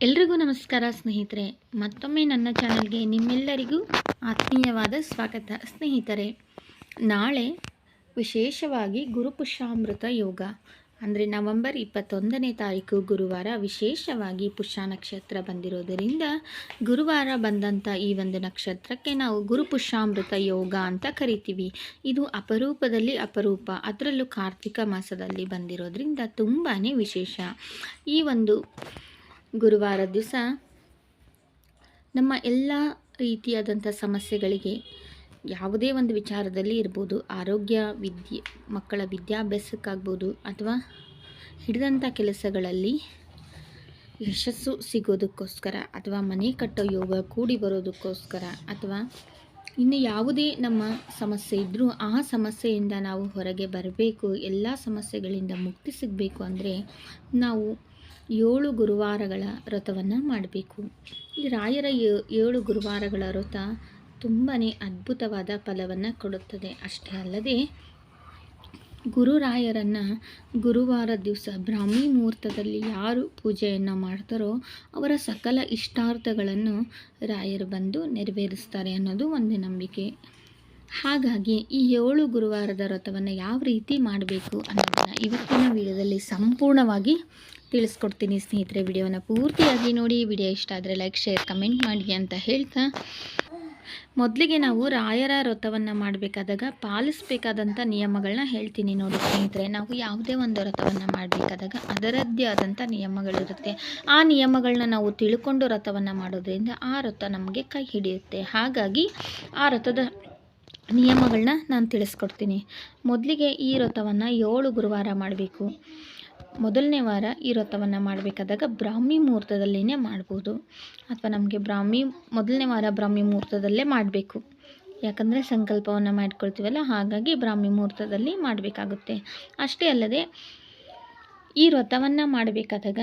ಎಲ್ರಿಗೂ ನಮಸ್ಕಾರ ಸ್ನೇಹಿತರೆ. ಮತ್ತೊಮ್ಮೆ ನನ್ನ ಚಾನಲ್ಗೆ ನಿಮ್ಮೆಲ್ಲರಿಗೂ ಆತ್ಮೀಯವಾದ ಸ್ವಾಗತ ಸ್ನೇಹಿತರೆ. ನಾಳೆ ವಿಶೇಷವಾಗಿ ಗುರುಪುಷ್ಯಾಮೃತ ಯೋಗ. ಅಂದರೆ ನವೆಂಬರ್ ಇಪ್ಪತ್ತೊಂದನೇ ತಾರೀಕು ಗುರುವಾರ ವಿಶೇಷವಾಗಿ ಪುಷ್ಯ ನಕ್ಷತ್ರ ಬಂದಿರೋದರಿಂದ ಗುರುವಾರ ಬಂದಂಥ ಈ ಒಂದು ನಕ್ಷತ್ರಕ್ಕೆ ನಾವು ಗುರುಪುಷ್ಯಾಮೃತ ಯೋಗ ಅಂತ ಕರಿತೀವಿ. ಇದು ಅಪರೂಪದಲ್ಲಿ ಅಪರೂಪ. ಅದರಲ್ಲೂ ಕಾರ್ತಿಕ ಮಾಸದಲ್ಲಿ ಬಂದಿರೋದ್ರಿಂದ ತುಂಬಾ ವಿಶೇಷ. ಈ ಒಂದು ಗುರುವಾರ ದಿವಸ ನಮ್ಮ ಎಲ್ಲ ರೀತಿಯಾದಂಥ ಸಮಸ್ಯೆಗಳಿಗೆ ಯಾವುದೇ ಒಂದು ವಿಚಾರದಲ್ಲಿ ಇರ್ಬೋದು, ಆರೋಗ್ಯ, ವಿದ್ಯೆ, ಮಕ್ಕಳ ವಿದ್ಯಾಭ್ಯಾಸಕ್ಕಾಗ್ಬೋದು ಅಥವಾ ಹಿಡಿದಂಥ ಕೆಲಸಗಳಲ್ಲಿ ಯಶಸ್ಸು ಸಿಗೋದಕ್ಕೋಸ್ಕರ ಅಥವಾ ಮನೆ ಕಟ್ಟೋ ಯೋಗ ಕೂಡಿ ಬರೋದಕ್ಕೋಸ್ಕರ ಅಥವಾ ಇನ್ನು ಯಾವುದೇ ನಮ್ಮ ಸಮಸ್ಯೆ ಇದ್ದರೂ ಆ ಸಮಸ್ಯೆಯಿಂದ ನಾವು ಹೊರಗೆ ಬರಬೇಕು, ಎಲ್ಲ ಸಮಸ್ಯೆಗಳಿಂದ ಮುಕ್ತಿ ಸಿಗಬೇಕು ಅಂದರೆ ನಾವು ಏಳು ಗುರುವಾರಗಳ ವ್ರತವನ್ನು ಮಾಡಬೇಕು. ಈ ರಾಯರ ಏಳು ಗುರುವಾರಗಳ ವ್ರತ ತುಂಬಾ ಅದ್ಭುತವಾದ ಫಲವನ್ನು ಕೊಡುತ್ತದೆ. ಅಷ್ಟೇ ಅಲ್ಲದೆ ಗುರುರಾಯರನ್ನು ಗುರುವಾರ ದಿವಸ ಬ್ರಾಹ್ಮಿ ಮುಹೂರ್ತದಲ್ಲಿ ಯಾರು ಪೂಜೆಯನ್ನು ಮಾಡ್ತಾರೋ ಅವರ ಸಕಲ ಇಷ್ಟಾರ್ಥಗಳನ್ನು ರಾಯರು ಬಂದು ನೆರವೇರಿಸ್ತಾರೆ ಅನ್ನೋದು ಒಂದು ನಂಬಿಕೆ. ಹಾಗಾಗಿ ಈ ಏಳು ಗುರುವಾರದ ವ್ರತವನ್ನು ಯಾವ ರೀತಿ ಮಾಡಬೇಕು ಅನ್ನೋದನ್ನು ಇವತ್ತಿನ ವಿಡಿಯೋದಲ್ಲಿ ಸಂಪೂರ್ಣವಾಗಿ ತಿಳಿಸ್ಕೊಡ್ತೀನಿ ಸ್ನೇಹಿತರೆ ವಿಡಿಯೋನ ಪೂರ್ತಿಯಾಗಿ ನೋಡಿ. ವಿಡಿಯೋ ಇಷ್ಟ ಆದರೆ ಲೈಕ್ ಶೇರ್ ಕಮೆಂಟ್ ಮಾಡಿ ಅಂತ ಹೇಳ್ತಾ. ಮೊದಲಿಗೆ ನಾವು ರಾಯರ ವ್ರತವನ್ನು ಮಾಡಬೇಕಾದಾಗ ಪಾಲಿಸಬೇಕಾದಂಥ ನಿಯಮಗಳನ್ನ ಹೇಳ್ತೀನಿ ನೋಡಿ ಸ್ನೇಹಿತರೆ. ನಾವು ಯಾವುದೇ ಒಂದು ವ್ರತವನ್ನು ಮಾಡಬೇಕಾದಾಗ ಅದರದ್ದೇ ಆದಂಥ ನಿಯಮಗಳಿರುತ್ತೆ ಆ ನಿಯಮಗಳನ್ನ ನಾವು ತಿಳ್ಕೊಂಡು ವ್ರತವನ್ನು ಮಾಡೋದ್ರಿಂದ ಆ ವ್ರತ ನಮಗೆ ಕೈ ಹಿಡಿಯುತ್ತೆ. ಹಾಗಾಗಿ ಆ ವ್ರತದ ನಿಯಮಗಳನ್ನ ನಾನು ತಿಳಿಸ್ಕೊಡ್ತೀನಿ. ಮೊದಲಿಗೆ ಈ ವ್ರತವನ್ನು ಏಳು ಗುರುವಾರ ಮಾಡಬೇಕು. ಮೊದಲನೇ ವಾರ ಈ ವ್ರತವನ್ನು ಮಾಡಬೇಕಾದಾಗ ಬ್ರಾಹ್ಮಿ ಮುಹೂರ್ತದಲ್ಲಿನೇ ಮಾಡ್ಬೋದು. ಅಥವಾ ನಮಗೆ ಬ್ರಾಹ್ಮಿ, ಮೊದಲನೇ ವಾರ ಬ್ರಾಹ್ಮಿ ಮುಹೂರ್ತದಲ್ಲೇ ಮಾಡಬೇಕು. ಯಾಕಂದರೆ ಸಂಕಲ್ಪವನ್ನು ಮಾಡ್ಕೊಳ್ತೀವಲ್ಲ, ಹಾಗಾಗಿ ಬ್ರಾಹ್ಮಿ ಮುಹೂರ್ತದಲ್ಲಿ ಮಾಡಬೇಕಾಗುತ್ತೆ. ಅಷ್ಟೇ ಅಲ್ಲದೆ, ಈ ವ್ರತವನ್ನು ಮಾಡಬೇಕಾದಾಗ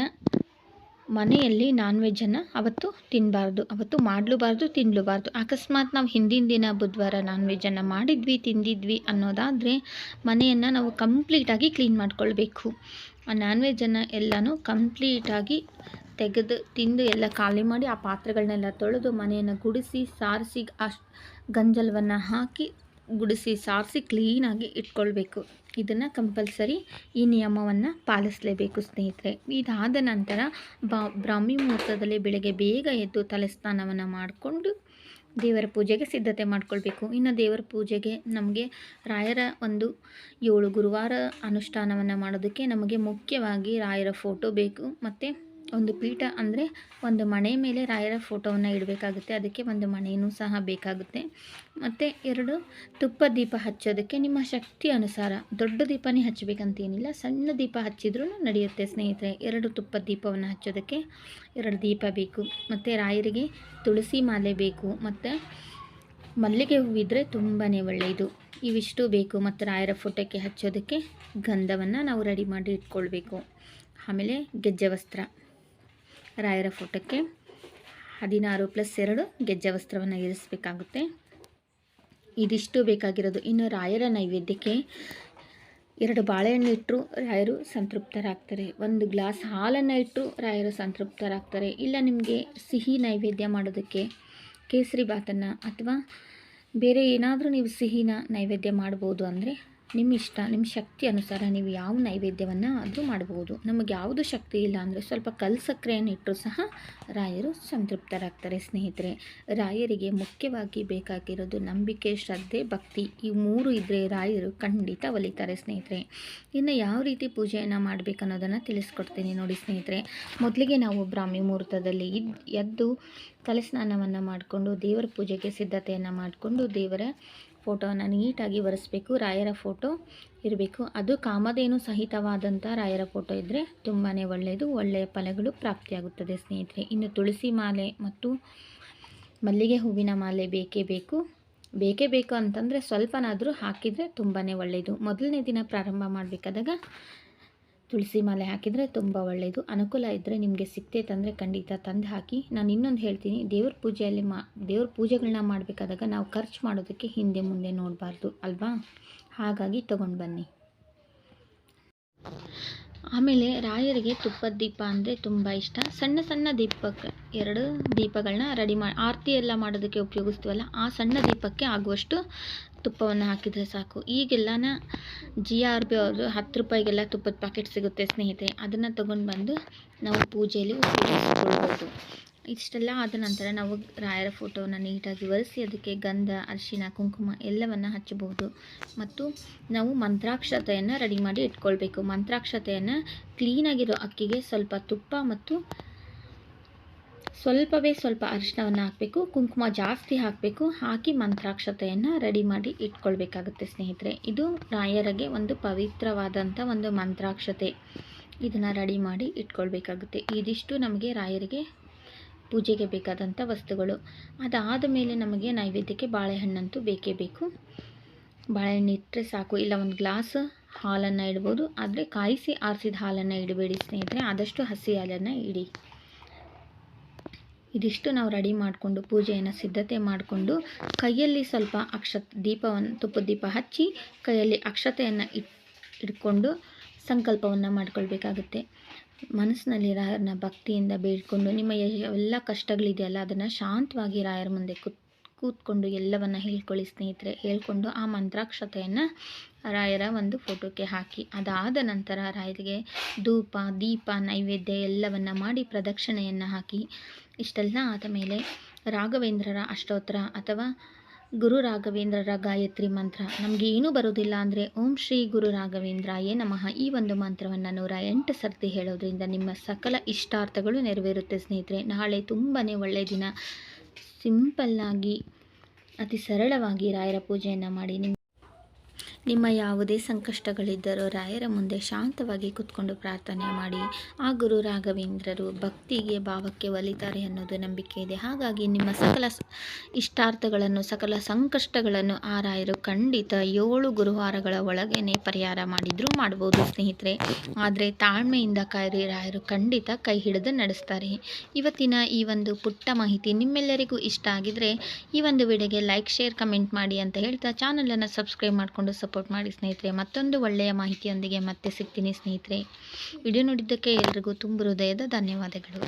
ಮನೆಯಲ್ಲಿ ನಾನ್ ವೆಜ್ಜನ್ನು ಅವತ್ತು ತಿನ್ನಬಾರ್ದು ಅವತ್ತು ಮಾಡಲೂಬಾರ್ದು ತಿನ್ನಲೂಬಾರ್ದು ಅಕಸ್ಮಾತ್ ನಾವು ಹಿಂದಿನ ದಿನ ಬುಧವಾರ ನಾನ್ ವೆಜ್ಜನ್ನು ಮಾಡಿದ್ವಿ, ತಿಂದಿದ್ವಿ ಅನ್ನೋದಾದರೆ ಮನೆಯನ್ನು ನಾವು ಕಂಪ್ಲೀಟಾಗಿ ಕ್ಲೀನ್ ಮಾಡ್ಕೊಳ್ಬೇಕು. ಆ ನಾನ್ ವೆಜ್ಜನ್ನು ಎಲ್ಲನೂ ಕಂಪ್ಲೀಟಾಗಿ ತೆಗೆದು, ತಿಂದು ಎಲ್ಲ ಖಾಲಿ ಮಾಡಿ ಆ ಪಾತ್ರೆಗಳನ್ನೆಲ್ಲ ತೊಳೆದು ಮನೆಯನ್ನು ಗುಡಿಸಿ, ಸಾರಿಸಿ ಅಷ್ಟು ಗಂಜಲವನ್ನು ಹಾಕಿ ಗುಡಿಸಿ, ಸಾರಿಸಿ ಕ್ಲೀನಾಗಿ ಇಟ್ಕೊಳ್ಬೇಕು. ಇದನ್ನು ಕಂಪಲ್ಸರಿ ಈ ನಿಯಮವನ್ನು ಪಾಲಿಸಲೇಬೇಕು ಸ್ನೇಹಿತರೆ. ಇದಾದ ನಂತರ ಬಾ, ಬ್ರಾಹ್ಮಿ ಮುಹೂರ್ತದಲ್ಲಿ ಬೆಳಗ್ಗೆ ಬೇಗ ಎದ್ದು ತಲೆ ಸ್ನಾನವನ್ನು ಮಾಡಿಕೊಂಡು ದೇವರ ಪೂಜೆಗೆ ಸಿದ್ಧತೆ ಮಾಡ್ಕೊಳ್ಬೇಕು. ಇನ್ನು ದೇವರ ಪೂಜೆಗೆ ನಮಗೆ ರಾಯರ ಒಂದು ಏಳು ಗುರುವಾರ ಅನುಷ್ಠಾನವನ್ನು ಮಾಡೋದಕ್ಕೆ ನಮಗೆ ಮುಖ್ಯವಾಗಿ ರಾಯರ ಫೋಟೋ ಬೇಕು. ಮತ್ತು ಒಂದು ಪೀಠ ಅಂದರೆ ಒಂದು ಮಣೆ ಮೇಲೆ ರಾಯರ ಫೋಟೋವನ್ನು ಇಡಬೇಕಾಗುತ್ತೆ. ಅದಕ್ಕೆ ಒಂದು ಮಣೆಯೂ ಸಹ ಬೇಕಾಗುತ್ತೆ. ಮತ್ತು ಎರಡು, ತುಪ್ಪ ದೀಪ ಹಚ್ಚೋದಕ್ಕೆ ನಿಮ್ಮ ಶಕ್ತಿ ಅನುಸಾರ. ದೊಡ್ಡ ದೀಪನೇ ಹಚ್ಚಬೇಕಂತೇನಿಲ್ಲ, ಸಣ್ಣ ದೀಪ ಹಚ್ಚಿದ್ರೂ ನಡೆಯುತ್ತೆ ಸ್ನೇಹಿತರೆ. ಎರಡು ತುಪ್ಪ ದೀಪವನ್ನು ಹಚ್ಚೋದಕ್ಕೆ ಎರಡು ದೀಪ ಬೇಕು. ಮತ್ತು ರಾಯರಿಗೆ ತುಳಸಿ ಮಾಲೆ ಬೇಕು. ಮತ್ತು ಮಲ್ಲಿಗೆ ಹೂವಿದ್ರೆ ತುಂಬಾ ಒಳ್ಳೆಯದು. ಇವಿಷ್ಟು ಬೇಕು. ಮತ್ತು ರಾಯರ ಫೋಟೋಕ್ಕೆ ಹಚ್ಚೋದಕ್ಕೆ ಗಂಧವನ್ನು ನಾವು ರೆಡಿ ಮಾಡಿ ಇಟ್ಕೊಳ್ಬೇಕು. ಆಮೇಲೆ ಗೆಜ್ಜೆ ವಸ್ತ್ರ. ರಾಯರ ಫೋಟೋಕ್ಕೆ ಹದಿನಾರು ಪ್ಲಸ್ ಎರಡು ಗೆಜ್ಜೆ ವಸ್ತ್ರವನ್ನು ಇರಿಸಬೇಕಾಗುತ್ತೆ. ಇದಿಷ್ಟು ಬೇಕಾಗಿರೋದು. ಇನ್ನು ರಾಯರ ನೈವೇದ್ಯಕ್ಕೆ ಎರಡು ಬಾಳೆಹಣ್ಣು ಇಟ್ಟರು ರಾಯರು ಸಂತೃಪ್ತರಾಗ್ತಾರೆ. ಒಂದು ಗ್ಲಾಸ್ ಹಾಲನ್ನು ಇಟ್ಟು ರಾಯರು ಸಂತೃಪ್ತರಾಗ್ತಾರೆ. ಇಲ್ಲ ನಿಮಗೆ ಸಿಹಿ ನೈವೇದ್ಯ ಮಾಡೋದಕ್ಕೆ ಕೇಸರಿ ಬಾತನ್ನು ಅಥವಾ ಬೇರೆ ಏನಾದರೂ ನೀವು ಸಿಹಿನ ನೈವೇದ್ಯ ಮಾಡ್ಬೋದು ಅಂದರೆ ನಿಮ್ಮ ಇಷ್ಟ, ನಿಮ್ಮ ಶಕ್ತಿ ಅನುಸಾರ ನೀವು ಯಾವ ನೈವೇದ್ಯವನ್ನು ಆದರೂ ಮಾಡ್ಬೋದು. ನಮಗೆ ಯಾವುದು ಶಕ್ತಿ ಇಲ್ಲ ಅಂದರೆ ಸ್ವಲ್ಪ ಕಲ್ ಸಕ್ಕರೆಯನ್ನು ಇಟ್ಟರೂ ಸಹ ರಾಯರು ಸಂತೃಪ್ತರಾಗ್ತಾರೆ ಸ್ನೇಹಿತರೆ. ರಾಯರಿಗೆ ಮುಖ್ಯವಾಗಿ ಬೇಕಾಗಿರೋದು ನಂಬಿಕೆ, ಶ್ರದ್ಧೆ, ಭಕ್ತಿ ಈ ಮೂರು ಇದ್ದರೆ ರಾಯರು ಖಂಡಿತ ಒಲಿತಾರೆ ಸ್ನೇಹಿತರೆ. ಇನ್ನು ಯಾವ ರೀತಿ ಪೂಜೆಯನ್ನು ಮಾಡಬೇಕನ್ನೋದನ್ನು ತಿಳಿಸ್ಕೊಡ್ತೀನಿ ನೋಡಿ ಸ್ನೇಹಿತರೆ. ಮೊದಲಿಗೆ ನಾವು ಬ್ರಾಹ್ಮಿ ಮುಹೂರ್ತದಲ್ಲಿ ಎದ್ದು ತಲೆ ಸ್ನಾನವನ್ನು ಮಾಡಿಕೊಂಡು ದೇವರ ಪೂಜೆಗೆ ಸಿದ್ಧತೆಯನ್ನು ಮಾಡಿಕೊಂಡು ದೇವರ ಫೋಟೋವನ್ನು ನೀಟಾಗಿ ಒರೆಸ್ಬೇಕು, ರಾಯರ ಫೋಟೋ ಇರಬೇಕು. ಅದು ಕಾಮಧೇನು ಸಹಿತವಾದಂಥ ರಾಯರ ಫೋಟೋ ಇದ್ದರೆ ತುಂಬಾ ಒಳ್ಳೆಯದು ಒಳ್ಳೆಯ ಫಲಗಳು ಪ್ರಾಪ್ತಿಯಾಗುತ್ತದೆ ಸ್ನೇಹಿತರೆ. ಇನ್ನು ತುಳಸಿ ಮಾಲೆ ಮತ್ತು ಮಲ್ಲಿಗೆ ಹೂವಿನ ಮಾಲೆ ಬೇಕೇ ಬೇಕು. ಬೇಕೇ ಬೇಕು ಅಂತಂದರೆ ಸ್ವಲ್ಪನಾದರೂ ಹಾಕಿದರೆ ತುಂಬಾ ಒಳ್ಳೆಯದು ಮೊದಲನೇ ದಿನ ಪ್ರಾರಂಭ ಮಾಡಬೇಕಾದಾಗ ತುಳಸಿ ಮಾಲೆ ಹಾಕಿದರೆ ತುಂಬ ಒಳ್ಳೆಯದು ಅನುಕೂಲ ಇದ್ದರೆ ನಿಮಗೆ ಸಿಕ್ತೈತಂದರೆ ಖಂಡಿತ ತಂದು ಹಾಕಿ. ನಾನು ಇನ್ನೊಂದು ಹೇಳ್ತೀನಿ, ದೇವ್ರ ಪೂಜೆಯಲ್ಲಿ ಮಾ, ದೇವ್ರ ಪೂಜೆಗಳನ್ನ ಮಾಡಬೇಕಾದಾಗ ನಾವು ಖರ್ಚು ಮಾಡೋದಕ್ಕೆ ಹಿಂದೆ ಮುಂದೆ ನೋಡಬಾರ್ದು, ಅಲ್ವಾ? ಹಾಗಾಗಿ ತೊಗೊಂಡು ಬನ್ನಿ. ಆಮೇಲೆ ರಾಯರಿಗೆ ತುಪ್ಪದ ದೀಪ ಅಂದರೆ ತುಂಬ ಇಷ್ಟ. ಸಣ್ಣ ಸಣ್ಣ ದೀಪಕ್ಕೆ ಎರಡು ದೀಪಗಳನ್ನ ರೆಡಿ ಮಾಡಿ ಆರತಿ ಎಲ್ಲ ಮಾಡೋದಕ್ಕೆ ಉಪಯೋಗಿಸ್ತೀವಲ್ಲ, ಆ ಸಣ್ಣ ದೀಪಕ್ಕೆ ಆಗುವಷ್ಟು ತುಪ್ಪವನ್ನು ಹಾಕಿದರೆ ಸಾಕು. ಈಗೆಲ್ಲನ ಜಿ ಆರ್ ಬಿ ಅವರು ಹತ್ತು ರೂಪಾಯಿಗೆಲ್ಲ ತುಪ್ಪದ ಪ್ಯಾಕೆಟ್ ಸಿಗುತ್ತೆ ಸ್ನೇಹಿತರೆ. ಅದನ್ನು ತೊಗೊಂಡು ಬಂದು ನಾವು ಪೂಜೆಯಲ್ಲಿ ಉಪಯೋಗಿಸ್ಕೊಳ್ಬೋದು. ಇಷ್ಟೆಲ್ಲ ಆದ ನಂತರ ನಾವು ರಾಯರ ಫೋಟೋವನ್ನು ನೀಟಾಗಿ ಒರೆಸಿ ಅದಕ್ಕೆ ಗಂಧ, ಅರಿಶಿನ, ಕುಂಕುಮ ಎಲ್ಲವನ್ನು ಹಚ್ಚಬಹುದು. ಮತ್ತು ನಾವು ಮಂತ್ರಾಕ್ಷತೆಯನ್ನು ರೆಡಿ ಮಾಡಿ ಇಟ್ಕೊಳ್ಬೇಕು. ಮಂತ್ರಾಕ್ಷತೆಯನ್ನು ಕ್ಲೀನಾಗಿರೋ ಅಕ್ಕಿಗೆ ಸ್ವಲ್ಪ ತುಪ್ಪ ಮತ್ತು ಸ್ವಲ್ಪವೇ ಸ್ವಲ್ಪ ಅರಿಶಿನವನ್ನು ಹಾಕಬೇಕು. ಕುಂಕುಮ ಜಾಸ್ತಿ ಹಾಕಬೇಕು. ಹಾಕಿ ಮಂತ್ರಾಕ್ಷತೆಯನ್ನು ರೆಡಿ ಮಾಡಿ ಇಟ್ಕೊಳ್ಬೇಕಾಗುತ್ತೆ ಸ್ನೇಹಿತರೆ. ಇದು ರಾಯರಿಗೆ ಒಂದು ಪವಿತ್ರವಾದಂಥ ಒಂದು ಮಂತ್ರಾಕ್ಷತೆ. ಇದನ್ನು ರೆಡಿ ಮಾಡಿ ಇಟ್ಕೊಳ್ಬೇಕಾಗುತ್ತೆ. ಇದಿಷ್ಟು ನಮಗೆ ರಾಯರಿಗೆ ಪೂಜೆಗೆ ಬೇಕಾದಂಥ ವಸ್ತುಗಳು. ಅದಾದ ಮೇಲೆ ನಮಗೆ ನೈವೇದ್ಯಕ್ಕೆ ಬಾಳೆಹಣ್ಣಂತೂ ಬೇಕೇ ಬೇಕು. ಬಾಳೆಹಣ್ಣು ಇಟ್ಟರೆ ಸಾಕು. ಇಲ್ಲ, ಒಂದು ಗ್ಲಾಸ್ ಹಾಲನ್ನು ಇಡ್ಬೋದು. ಆದರೆ ಕಾಯಿಸಿ ಆರಿಸಿದ ಹಾಲನ್ನು ಇಡಬೇಡಿ ಸ್ನೇಹಿತರೆ. ಆದಷ್ಟು ಹಸಿ ಹಾಲನ್ನು ಇಡಿ. ಇದಿಷ್ಟು ನಾವು ರೆಡಿ ಮಾಡಿಕೊಂಡು ಪೂಜೆಯನ್ನು ಸಿದ್ಧತೆ ಮಾಡಿಕೊಂಡು ಕೈಯಲ್ಲಿ ಸ್ವಲ್ಪ ಅಕ್ಷತ್ ದೀಪವನ್ನು ತುಪ್ಪದ ದೀಪ ಹಚ್ಚಿ ಕೈಯಲ್ಲಿ ಅಕ್ಷತೆಯನ್ನು ಇಟ್, ಇಟ್ಕೊಂಡು ಸಂಕಲ್ಪವನ್ನು ಮಾಡ್ಕೊಳ್ಬೇಕಾಗುತ್ತೆ. ಮನಸ್ಸಿನಲ್ಲಿ ರಾಯರನ್ನ ಭಕ್ತಿಯಿಂದ ಬೇಡಿಕೊಂಡು ನಿಮ್ಮ ಎಲ್ಲ ಕಷ್ಟಗಳಿದೆಯಲ್ಲ, ಅದನ್ನು ಶಾಂತವಾಗಿ ರಾಯರ ಮುಂದೆ ಕೂತ್, ಕೂತ್ಕೊಂಡು ಎಲ್ಲವನ್ನು ಹೇಳ್ಕೊಳ್ಳಿ ಸ್ನೇಹಿತರೆ. ಹೇಳ್ಕೊಂಡು ಆ ಮಂತ್ರಾಕ್ಷತೆಯನ್ನು ರಾಯರ ಒಂದು ಫೋಟೋಕ್ಕೆ ಹಾಕಿ. ಅದಾದ ನಂತರ ರಾಯರಿಗೆ ಧೂಪ, ದೀಪ, ನೈವೇದ್ಯ ಎಲ್ಲವನ್ನು ಮಾಡಿ ಪ್ರದಕ್ಷಿಣೆಯನ್ನು ಹಾಕಿ. ಇಷ್ಟೆಲ್ಲ ಆದ ಮೇಲೆ ರಾಘವೇಂದ್ರರ ಅಷ್ಟೋತ್ತರ ಅಥವಾ ಗುರು ರಾಘವೇಂದ್ರರ ಗಾಯತ್ರಿ ಮಂತ್ರ. ನಮಗೆ ಏನೂ ಬರೋದಿಲ್ಲ ಅಂದರೆ ಓಂ ಶ್ರೀ ಗುರು ರಾಘವೇಂದ್ರಾಯೇ ನಮಃ. ಈ ಒಂದು ಮಂತ್ರವನ್ನು ನೂರ ಎಂಟು ಸರ್ತಿ ಹೇಳೋದ್ರಿಂದ ನಿಮ್ಮ ಸಕಲ ಇಷ್ಟಾರ್ಥಗಳು ನೆರವೇರುತ್ತೆ ಸ್ನೇಹಿತರೆ. ನಾಳೆ ತುಂಬಾ ಒಳ್ಳೆಯ ದಿನ. ಸಿಂಪಲ್ಲಾಗಿ ಅತಿ ಸರಳವಾಗಿ ರಾಯರ ಪೂಜೆಯನ್ನು ಮಾಡಿ ನಿಮ್ಮ ನಿಮ್ಮ ಯಾವುದೇ ಸಂಕಷ್ಟಗಳಿದ್ದರೂ ರಾಯರ ಮುಂದೆ ಶಾಂತವಾಗಿ ಕುತ್ಕೊಂಡು ಪ್ರಾರ್ಥನೆ ಮಾಡಿ. ಆ ಗುರು ರಾಘವೇಂದ್ರರು ಭಕ್ತಿಗೆ ಭಾವಕ್ಕೆ ಒಲಿತಾರೆ ಅನ್ನೋದು ನಂಬಿಕೆ ಇದೆ. ಹಾಗಾಗಿ ನಿಮ್ಮ ಸಕಲ ಇಷ್ಟಾರ್ಥಗಳನ್ನು, ಸಕಲ ಸಂಕಷ್ಟಗಳನ್ನು ಆ ರಾಯರು ಖಂಡಿತ ಏಳು ಗುರುವಾರಗಳ ಒಳಗೇನೆ ಪರಿಹಾರ ಮಾಡಿದರೂ ಮಾಡ್ಬೋದು ಸ್ನೇಹಿತರೆ. ಆದರೆ ತಾಳ್ಮೆಯಿಂದ ಕಾಯಿರಿ, ರಾಯರು ಖಂಡಿತ ಕೈ ಹಿಡಿದು ನಡೆಸ್ತಾರೆ. ಇವತ್ತಿನ ಈ ಒಂದು ಪುಟ್ಟ ಮಾಹಿತಿ ನಿಮ್ಮೆಲ್ಲರಿಗೂ ಇಷ್ಟ ಆಗಿದರೆ ಈ ಒಂದು ವಿಡಿಯೋಗೆ ಲೈಕ್, ಶೇರ್, ಕಮೆಂಟ್ ಮಾಡಿ ಅಂತ ಹೇಳ್ತಾ ಚಾನಲನ್ನು ಸಬ್ಸ್ಕ್ರೈಬ್ ಮಾಡಿಕೊಂಡು ಸಪೋರ್ಟ್ ಮಾಡಿ ಸ್ನೇಹಿತರೆ, ಮತ್ತೊಂದು ಒಳ್ಳೆಯ ಮಾಹಿತಿಯೊಂದಿಗೆ ಮತ್ತೆ ಸಿಗ್ತೀನಿ ಸ್ನೇಹಿತರೆ. ವಿಡಿಯೋ ನೋಡಿದ್ದಕ್ಕೆ ಎಲ್ರಿಗೂ ತುಂಬ ಹೃದಯದ ಧನ್ಯವಾದಗಳು.